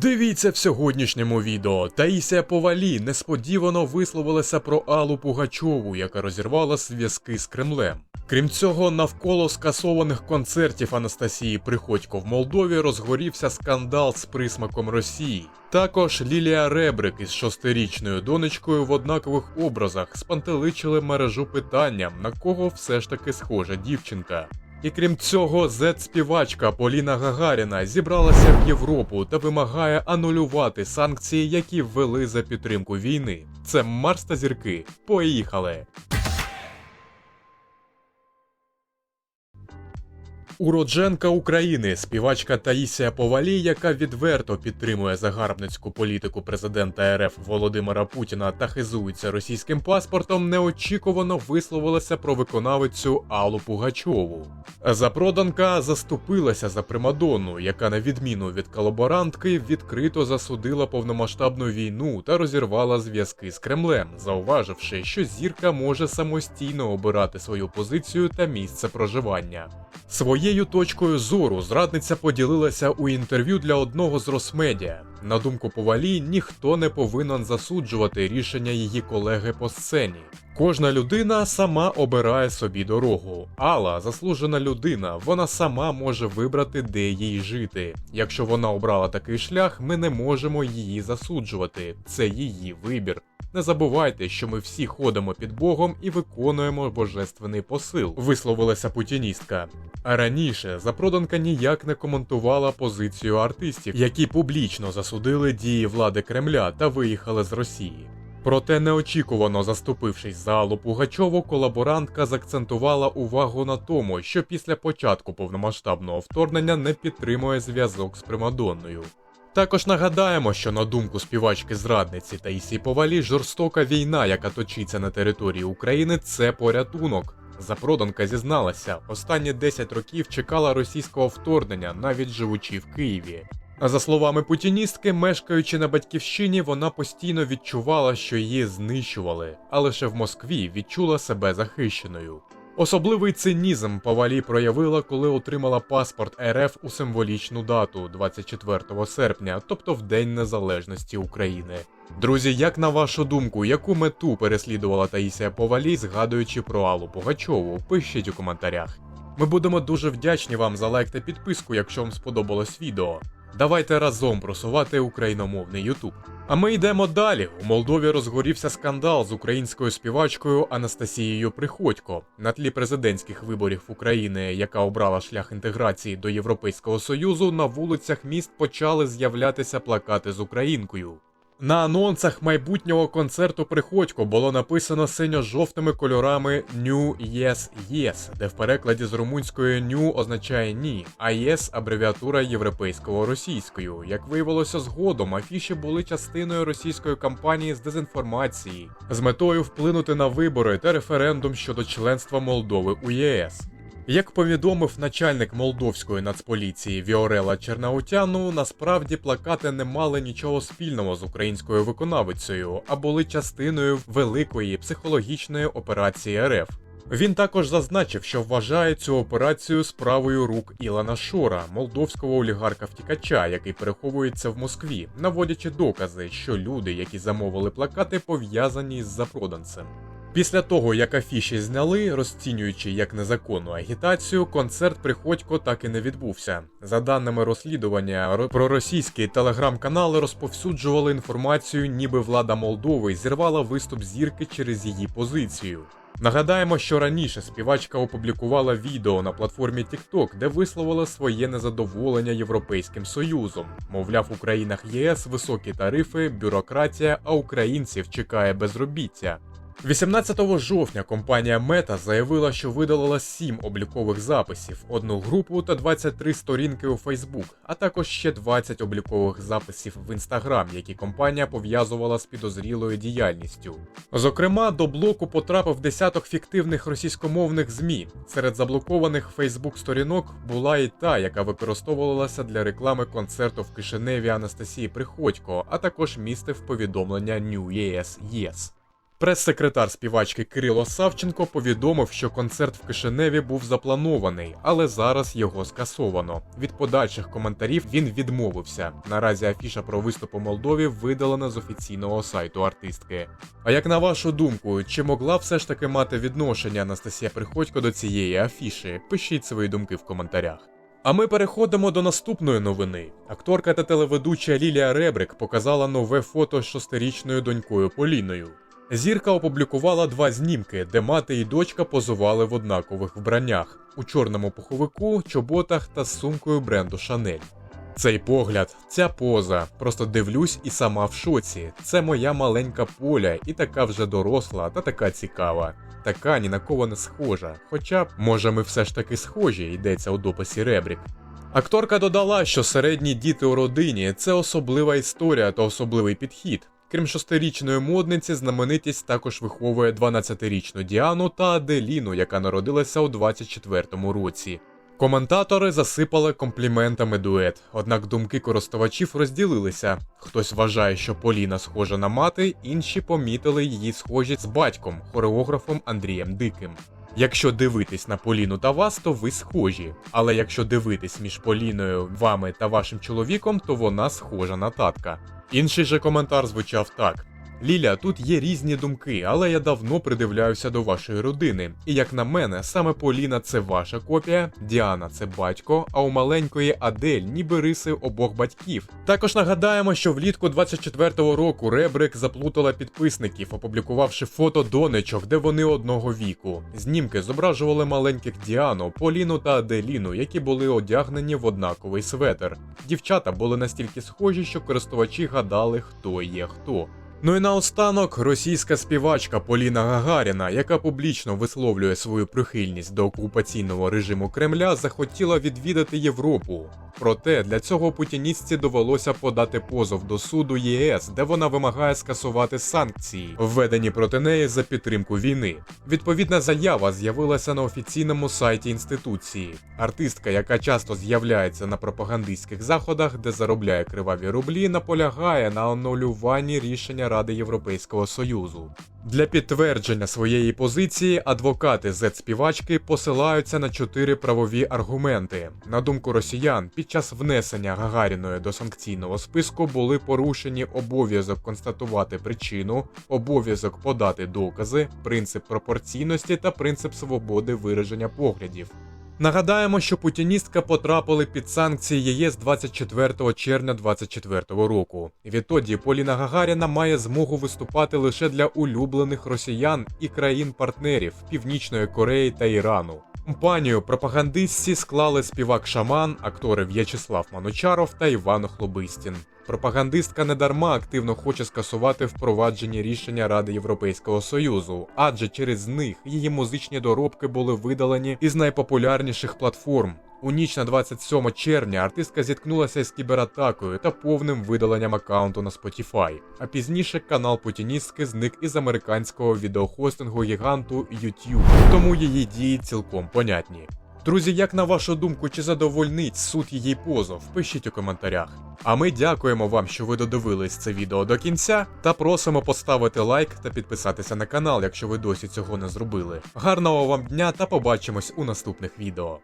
Дивіться в сьогоднішньому відео. Таїсія Повалі несподівано висловилася про Аллу Пугачову, яка розірвала зв'язки з Кремлем. Крім цього, навколо скасованих концертів Анастасії Приходько в Молдові розгорівся скандал з присмаком Росії. Також Лілія Ребрик із шостирічною донечкою в однакових образах спантеличили мережу питанням, на кого все ж таки схожа дівчинка. І крім цього, зет-співачка Поліна Гагаріна зібралася в Європу та вимагає анулювати санкції, які ввели за підтримку війни. Це Марс та зірки. Поїхали! Уродженка України, співачка Таїсія Повалій, яка відверто підтримує загарбницьку політику президента РФ Володимира Путіна та хизується російським паспортом, неочікувано висловилася про виконавицю Аллу Пугачову. Запроданка заступилася за Примадонну, яка, на відміну від колаборантки, відкрито засудила повномасштабну війну та розірвала зв'язки з Кремлем, зауваживши, що зірка може самостійно обирати свою позицію та місце проживання. Своєю точкою зору зрадниця поділилася у інтерв'ю для одного з Росмедіа. На думку Повалі, ніхто не повинен засуджувати рішення її колеги по сцені. Кожна людина сама обирає собі дорогу. Алла заслужена людина, вона сама може вибрати, де їй жити. Якщо вона обрала такий шлях, ми не можемо її засуджувати. Це її вибір. Не забувайте, що ми всі ходимо під Богом і виконуємо божественний посил, висловилася путіністка. А раніше запроданка ніяк не коментувала позицію артистів, які публічно засудили дії влади Кремля та виїхали з Росії. Проте неочікувано заступившись за Аллу Пугачову, колаборантка заакцентувала увагу на тому, що після початку повномасштабного вторгнення не підтримує зв'язок з Примадонною. Також нагадаємо, що на думку співачки зрадниці Таїсії Повалі, жорстока війна, яка точиться на території України, це порятунок. Запроданка зізналася, останні 10 років чекала російського вторгнення, навіть живучи в Києві. А за словами путіністки, мешкаючи на батьківщині, вона постійно відчувала, що її знищували, а лише в Москві відчула себе захищеною. Особливий цинізм Павалі проявила, коли отримала паспорт РФ у символічну дату 24 серпня, тобто в День Незалежності України. Друзі, як на вашу думку, яку мету переслідувала Таїсія Повалі, згадуючи про Аллу Пугачову, пишіть у коментарях. Ми будемо дуже вдячні вам за лайк та підписку, якщо вам сподобалось відео. Давайте разом просувати україномовний Ютуб. А ми йдемо далі. У Молдові розгорівся скандал з українською співачкою Анастасією Приходько на тлі президентських виборів України, яка обрала шлях інтеграції до Європейського союзу. На вулицях міст почали з'являтися плакати з українкою. На анонсах майбутнього концерту Приходько було написано синьо-жовтими кольорами New Yes Yes, де в перекладі з румунської New означає ні, а Yes – абревіатура європейського російською. Як виявилося згодом, афіші були частиною російської кампанії з дезінформації з метою вплинути на вибори та референдум щодо членства Молдови у ЄС. Як повідомив начальник молдовської нацполіції Віорела Чернаутяну, насправді плакати не мали нічого спільного з українською виконавицею, а були частиною великої психологічної операції РФ. Він також зазначив, що вважає цю операцію справою рук Ілана Шора, молдовського олігарха втікача, який переховується в Москві, наводячи докази, що люди, які замовили плакати, пов'язані з запроданцем. Після того, як афіші зняли, розцінюючи як незаконну агітацію, концерт Приходько так і не відбувся. За даними розслідування, ро- проросійські телеграм-канали розповсюджували інформацію, ніби влада Молдови зірвала виступ зірки через її позицію. Нагадаємо, що раніше співачка опублікувала відео на платформі TikTok, де висловила своє незадоволення Європейським Союзом. Мовляв, у країнах ЄС високі тарифи, бюрократія, а українців чекає безробіття. 18 жовтня компанія Meta заявила, що видалила 7 облікових записів, одну групу та 23 сторінки у Facebook, а також ще 20 облікових записів в Instagram, які компанія пов'язувала з підозрілою діяльністю. Зокрема, до блоку потрапив десяток фіктивних російськомовних ЗМІ. Серед заблокованих Facebook сторінок була і та, яка використовувалася для реклами концерту в Кишиневі Анастасії Приходько, а також містив повідомлення New Year's Yes. Прес-секретар співачки Кирило Савченко повідомив, що концерт в Кишиневі був запланований, але зараз його скасовано. Від подальших коментарів він відмовився. Наразі афіша про виступ у Молдові видалена з офіційного сайту артистки. А як на вашу думку, чи могла все ж таки мати відношення Анастасія Приходько до цієї афіші? Пишіть свої думки в коментарях. А ми переходимо до наступної новини. Акторка та телеведуча Лілія Ребрик показала нове фото з шестирічною донькою Поліною. Зірка опублікувала два знімки, де мати і дочка позували в однакових вбраннях у чорному пуховику, чоботах та з сумкою бренду Шанель. Цей погляд, ця поза, просто дивлюсь і сама в шоці. Це моя маленька поля, і така вже доросла та така цікава. Така ні на кого не схожа. Хоча, може, ми все ж таки схожі, йдеться у дописі Ребрік. Акторка додала, що середні діти у родині це особлива історія та особливий підхід. Крім шестирічної модниці, знаменитість також виховує 12-річну Діану та Аделіну, яка народилася у 24-му році. Коментатори засипали компліментами дует, однак думки користувачів розділилися. Хтось вважає, що Поліна схожа на мати, інші помітили її схожість з батьком, хореографом Андрієм Диким. Якщо дивитись на Поліну та вас, то ви схожі. Але якщо дивитись між Поліною, вами та вашим чоловіком, то вона схожа на татка. Інший же коментар звучав так. Ліля, тут є різні думки, але я давно придивляюся до вашої родини. І як на мене, саме Поліна це ваша копія, Діана це батько, а у маленької Адель ніби риси обох батьків. Також нагадаємо, що влітку 24-го року Ребрик заплутала підписників, опублікувавши фото донечок, де вони одного віку. Знімки зображували маленьких Діану, Поліну та Аделіну, які були одягнені в однаковий светер. Дівчата були настільки схожі, що користувачі гадали, хто є хто. Ну і наостанок російська співачка Поліна Гагаріна, яка публічно висловлює свою прихильність до окупаційного режиму Кремля, захотіла відвідати Європу. Проте для цього путіністці довелося подати позов до суду ЄС, де вона вимагає скасувати санкції, введені проти неї за підтримку війни. Відповідна заява з'явилася на офіційному сайті інституції. Артистка, яка часто з'являється на пропагандистських заходах, де заробляє криваві рублі, наполягає на анулюванні рішення Ради Європейського Союзу. Для підтвердження своєї позиції адвокати Z-співачки посилаються на чотири правові аргументи. На думку росіян, під час внесення Гагаріної до санкційного списку були порушені обов'язок констатувати причину, обов'язок подати докази, принцип пропорційності та принцип свободи вираження поглядів. Нагадаємо, що путіністка потрапили під санкції ЄС 24 червня 2024 року. Відтоді Поліна Гагаріна має змогу виступати лише для улюблених росіян і країн-партнерів Північної Кореї та Ірану. Компанію пропагандистці склали співак Шаман, актори В'ячеслав Манучаров та Іван Хлобистін. Пропагандистка недарма активно хоче скасувати впроваджені рішення Ради Європейського Союзу, адже через них її музичні доробки були видалені із найпопулярніших платформ. У ніч на 27 червня артистка зіткнулася з кібератакою та повним видаленням аккаунту на Spotify. А пізніше канал путіністки зник із американського відеохостингу гіганту YouTube, тому її дії цілком понятні. Друзі, як на вашу думку, чи задовольнить суд її позов? Пишіть у коментарях. А ми дякуємо вам, що ви додивились це відео до кінця, та просимо поставити лайк та підписатися на канал, якщо ви досі цього не зробили. Гарного вам дня та побачимось у наступних відео.